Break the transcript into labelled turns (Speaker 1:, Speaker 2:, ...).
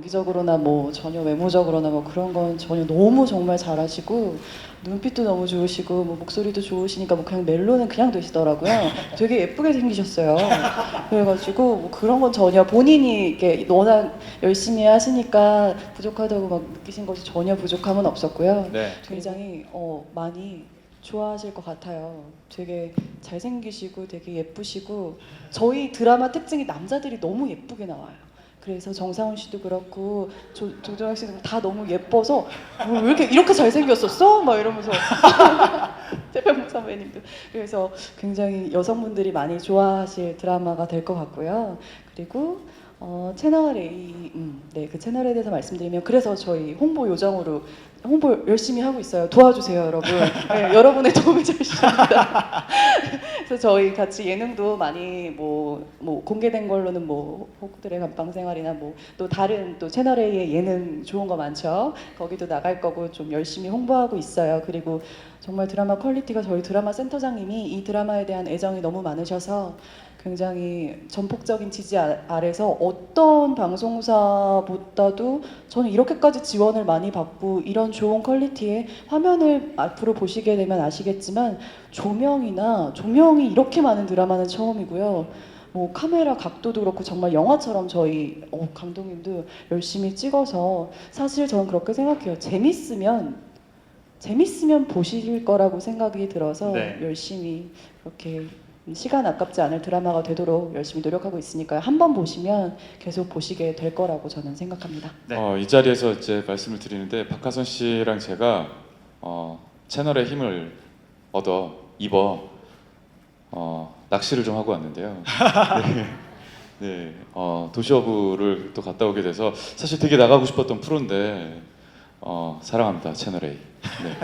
Speaker 1: 연기적으로나 뭐 전혀 외모적으로나 뭐 그런 건 전혀 너무 정말 잘하시고 눈빛도 너무 좋으시고 뭐 목소리도 좋으시니까 뭐 그냥 멜로는 그냥 되시더라고요. 되게 예쁘게 생기셨어요. 그래가지고 뭐 그런 건 전혀 본인이 이렇게 워낙 열심히 하시니까 부족하다고 막 느끼신 것이 전혀 부족함은 없었고요.
Speaker 2: 네.
Speaker 1: 굉장히 어, 많이 좋아하실 것 같아요. 되게 잘생기시고 되게 예쁘시고 저희 드라마 특징이 남자들이 너무 예쁘게 나와요. 그래서 정상훈 씨도 그렇고 조, 조정학 씨도 다 너무 예뻐서 뭐 왜 이렇게 이렇게 잘생겼었어? 막 이러면서 태평 선배님도 그래서 굉장히 여성분들이 많이 좋아하실 드라마가 될 것 같고요. 그리고 어, 채널 A, 음, 네, 그 채널에 대해서 말씀드리면 그래서 저희 홍보 요정으로 홍보 열심히 하고 있어요. 도와주세요, 여러분. 네, 여러분의 도움이 제일 필요합니다. 그래서 저희 같이 예능도 많이 뭐, 뭐 공개된 걸로는 뭐 호구들의 감방 생활이나 뭐 또 다른 또 채널 A의 예능 좋은 거 많죠. 거기도 나갈 거고 좀 열심히 홍보하고 있어요. 그리고 정말 드라마 퀄리티가 저희 드라마 센터장님이 이 드라마에 대한 애정이 너무 많으셔서 굉장히 전폭적인 지지 아- 아래서 어떤 방송사보다도 저는 이렇게까지 지원을 많이 받고 이런 좋은 퀄리티의 화면을 앞으로 보시게 되면 아시겠지만 조명이나 조명이 이렇게 많은 드라마는 처음이고요. 뭐 카메라 각도도 그렇고 정말 영화처럼 저희 어, 감독님도 열심히 찍어서 사실 저는 그렇게 생각해요. 재밌으면 재밌으면 보실 거라고 생각이 들어서
Speaker 2: 네.
Speaker 1: 열심히 그렇게 시간 아깝지 않을 드라마가 되도록 열심히 노력하고 있으니까요. 한 번 보시면 계속 보시게 될 거라고 저는 생각합니다.
Speaker 2: 네.
Speaker 3: 어, 이 자리에서 이제 말씀을 드리는데 박하선 씨랑 제가 어, 채널의 힘을 얻어 입어 어, 낚시를 좀 하고 왔는데요. 네, 네 어, 도시어부를 또 갔다 오게 돼서 사실 되게 나가고 싶었던 프로인데 어, 사랑합니다 채널 A. 네.